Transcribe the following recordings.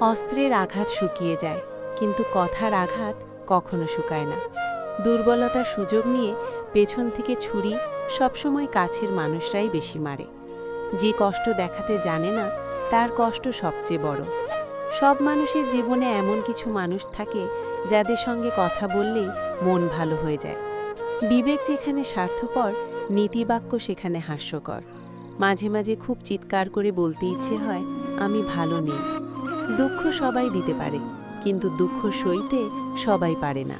অস্ত্রের আঘাত শুকিয়ে যায়, কিন্তু কথার আঘাত কখনো শুকায় না। দুর্বলতার সুযোগ নিয়ে পেছন থেকে ছুরি সবসময় কাছের মানুষরাই বেশি মারে। যে কষ্ট দেখাতে জানে না, তার কষ্ট সবচেয়ে বড়। সব মানুষের জীবনে এমন কিছু মানুষ থাকে, যাদের সঙ্গে কথা বললেই মন ভালো হয়ে যায়। বিবেক যেখানে স্বার্থপর, নীতিবাক্য সেখানে হাস্যকর। মাঝে মাঝে খুব চিৎকার করে বলতে ইচ্ছে হয়, আমি ভালো নেই। দুঃখ সবাই দিতে পারে, কিন্তু দুঃখ সইতে সবাই পারে না।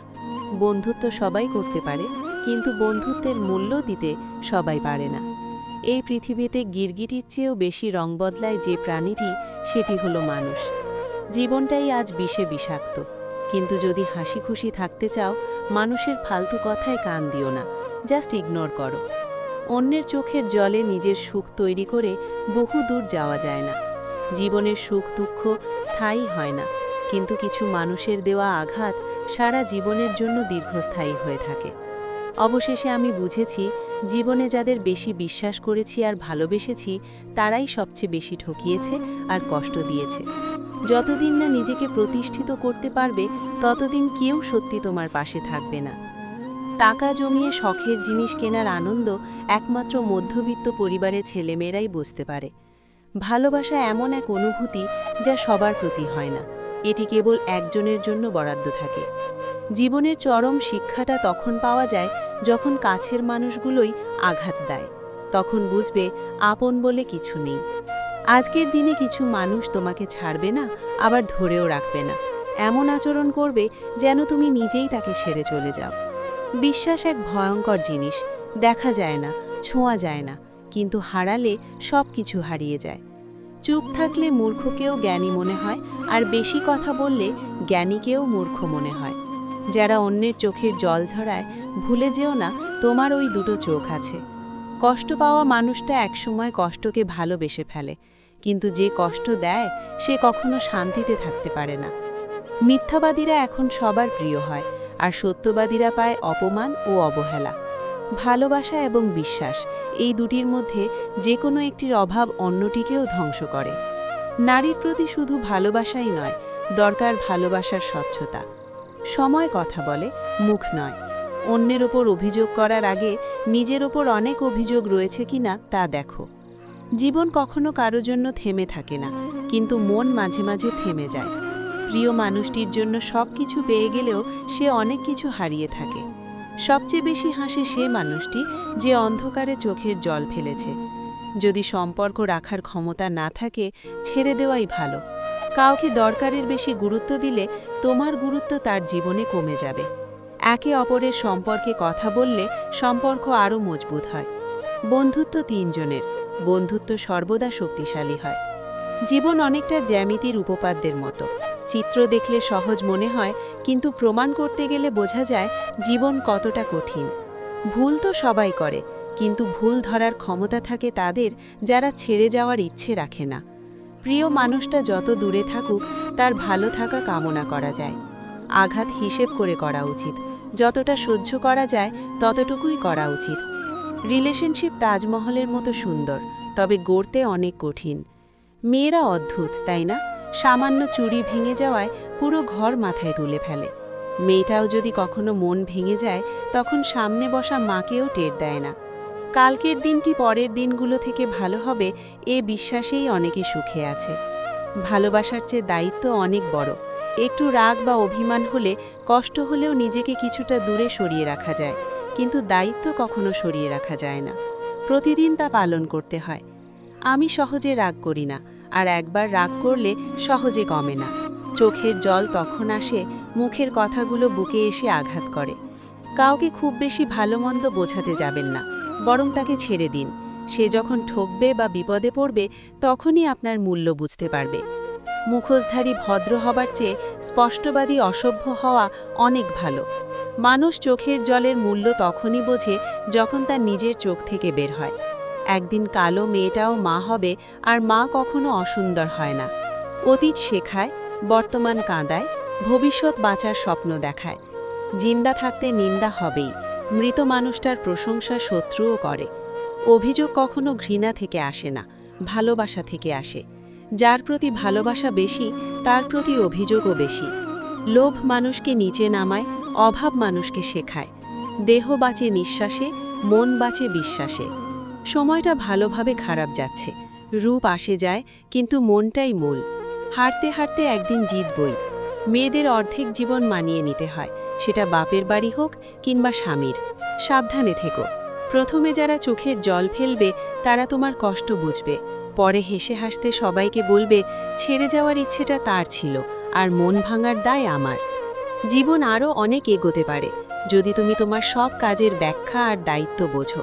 বন্ধুত্ব সবাই করতে পারে, কিন্তু বন্ধুত্বের মূল্য দিতে সবাই পারে না। এই পৃথিবীতে গিরগিটির চেয়েও বেশি রং বদলায় যে প্রাণীটি, সেটি হলো মানুষ। জীবনটাই আজ বিষে বিষাক্ত। কিন্তু যদি হাসি খুশি থাকতে চাও, মানুষের ফালতু কথায় কান দিও না, জাস্ট ইগনোর করো। অন্যের চোখের জলে নিজের সুখ তৈরি করে বহু দূর যাওয়া যায় না। জীবনের সুখ দুঃখ স্থায়ী হয় না। কিন্তু কিছু মানুষের দেওয়া আঘাত সারা জীবনের জন্য দীর্ঘস্থায়ী হয়ে থাকে। অবশেষে আমি বুঝেছি, জীবনে যাদের বেশি বিশ্বাস করেছি আর ভালোবেসেছি, তারাই সবচেয়ে বেশি ঠকিয়েছে আর কষ্ট দিয়েছে। যতদিন না নিজেকে প্রতিষ্ঠিত করতে পারবে, ততদিন কেউ সত্যি তোমার পাশে থাকবে না। টাকা জমিয়ে শখের জিনিস কেনার আনন্দ একমাত্র মধ্যবিত্ত পরিবারের ছেলেমেয়েরাই বুঝতে পারে। ভালোবাসা এমন এক অনুভূতি যা সবার প্রতি হয় না। এটি কেবল একজনের জন্য বরাদ্দ থাকে। জীবনের চরম শিক্ষাটা তখন পাওয়া যায় যখন কাছের মানুষগুলোই আঘাত দেয়। তখন বুঝবে আপন বলে কিছু নেই। আজকের দিনে কিছু মানুষ তোমাকে ছাড়বে না, আবার ধরেও রাখবে না। এমন আচরণ করবে যেন তুমি নিজেই তাকে ছেড়ে চলে যাও। বিশ্বাস এক ভয়ঙ্কর জিনিস। দেখা যায় না, ছোঁয়া যায় না। কিন্তু হারালে সব কিছু হারিয়ে যায়। চুপ থাকলে মূর্খকেও জ্ঞানী মনে হয়, আর বেশি কথা বললে জ্ঞানীকেও মূর্খ মনে হয়। যারা অন্যের চোখের জল ঝরায়, ভুলে যেও না, তোমার ওই দুটো চোখ আছে। কষ্ট পাওয়া মানুষটা একসময় কষ্টকে ভালোবেসে ফেলে, কিন্তু যে কষ্ট দেয়, সে কখনো শান্তিতে থাকতে পারে না। মিথ্যাবাদীরা এখন সবার প্রিয় হয়, আর সত্যবাদীরা পায় অপমান ও অবহেলা। ভালোবাসা এবং বিশ্বাস, এই দুটির মধ্যে যে কোনো একটির অভাব অন্যটিকেও ধ্বংস করে। নারীর প্রতি শুধু ভালোবাসাই নয়, দরকার ভালোবাসার স্বচ্ছতা। সময় কথা বলে, মুখ নয়। অন্যের ওপর অভিযোগ করার আগে নিজের ওপর অনেক অভিযোগ রয়েছে কিনা তা দেখো। জীবন কখনো কারও জন্য থেমে থাকে না, কিন্তু মন মাঝে মাঝে থেমে যায়। প্রিয় মানুষটির জন্য সব কিছু পেয়ে গেলেও সে অনেক কিছু হারিয়ে থাকে। সবচেয়ে বেশি হাসে সে মানুষটি যে অন্ধকারে চোখের জল ফেলেছে। যদি সম্পর্ক রাখার ক্ষমতা না থাকে, ছেড়ে দেওয়াই ভালো। কাউকে দরকারের বেশি গুরুত্ব দিলে তোমার গুরুত্ব তার জীবনে কমে যাবে। একে অপরের সম্পর্কে কথা বললে সম্পর্ক আরও মজবুত হয়। বন্ধুত্ব তিনজনের। বন্ধুত্ব সর্বদা শক্তিশালী হয়। জীবন অনেকটা জ্যামিতির উপপাদ্যের মতো। চিত্র দেখলে সহজ মনে হয়, কিন্তু প্রমাণ করতে গেলে বোঝা যায় জীবন কতটা কঠিন। ভুল তো সবাই করে, কিন্তু ভুল ধরার ক্ষমতা থাকে তাদের যারা ছেড়ে যাওয়ার ইচ্ছে রাখে না। প্রিয় মানুষটা যত দূরে থাকুক, তার ভালো থাকা কামনা করা যায়। আঘাত হিসেব করে করা উচিত। যতটা সহ্য করা যায়, ততটুকুই করা উচিত। রিলেশনশিপ তাজমহলের মতো সুন্দর, তবে গড়তে অনেক কঠিন। মেয়েরা অদ্ভুত, তাই না? সামান্য চুরি ভেঙে যাওয়ায় পুরো ঘর মাথায় তুলে ফেলে। মেয়েটাও যদি কখনো মন ভেঙে যায়, তখন সামনে বসা মাকেও টের দেয় না। কালকের দিনটি পরের দিনগুলো থেকে ভালো হবে এ বিশ্বাসেই অনেকে সুখে আছে। ভালোবাসার চেয়ে দায়িত্ব অনেক বড়। একটু রাগ বা অভিমান হলে কষ্ট হলেও নিজেকে কিছুটা দূরে সরিয়ে রাখা যায়, কিন্তু দায়িত্ব কখনো সরিয়ে রাখা যায় না। প্রতিদিন তা পালন করতে হয়। আমি সহজে রাগ করি না। আর একবার রাগ করলে সহজে কমে না। চোখের জল তখন আসে, মুখের কথাগুলো বুকে এসে আঘাত করে। কাউকে খুব বেশি ভালো মন্দ বোঝাতে যাবেন না, বরং তাকে ছেড়ে দিন। সে যখন ঠকবে বা বিপদে পড়বে, তখনই আপনার মূল্য বুঝতে পারবে। মুখোশধারী ভদ্র হবার চেয়ে স্পষ্টবাদী অসভ্য হওয়া অনেক ভালো। মানুষ চোখের জলের মূল্য তখনই বোঝে যখন তার নিজের চোখ থেকে বের হয়। একদিন কালো মেয়েটাও মা হবে আর মা কখনো অসুন্দর হয় না। অতীত শেখায়, বর্তমান কাঁদায়, ভবিষ্যৎ বাঁচার স্বপ্ন দেখায়। জিন্দা থাকতে নিন্দা হবেই, মৃত মানুষটার প্রশংসা শত্রুও করে। অভিযোগ কখনো ঘৃণা থেকে আসে না, ভালোবাসা থেকে আসে। যার প্রতি ভালোবাসা বেশি, তার প্রতি অভিযোগও বেশি। লোভ মানুষকে নিচে নামায়, অভাব মানুষকে শেখায়। দেহ বাঁচে নিঃশ্বাসে, মন বাঁচে বিশ্বাসে। সময়টা ভালোভাবে খারাপ যাচ্ছে। রূপ আসে যায়, কিন্তু মনটাই মূল। হারতে হারতে একদিন জিতবই মেয়েদের অর্ধেক জীবন মানিয়ে নিতে হয়। সেটা বাপের বাড়ি হোক কিংবা স্বামীর। সাবধানে থেকো। প্রথমে যারা চোখের জল ফেলবে, তারা তোমার কষ্ট বুঝবে। পরে হেসে হাসতে সবাইকে বলবে, ছেড়ে যাওয়ার ইচ্ছেটা তার ছিল, আর মন ভাঙার দায় আমার। জীবন আরও অনেক এগোতে পারে, যদি তুমি তোমার সব কাজের ব্যাখ্যা আর দায়িত্ব বোঝো।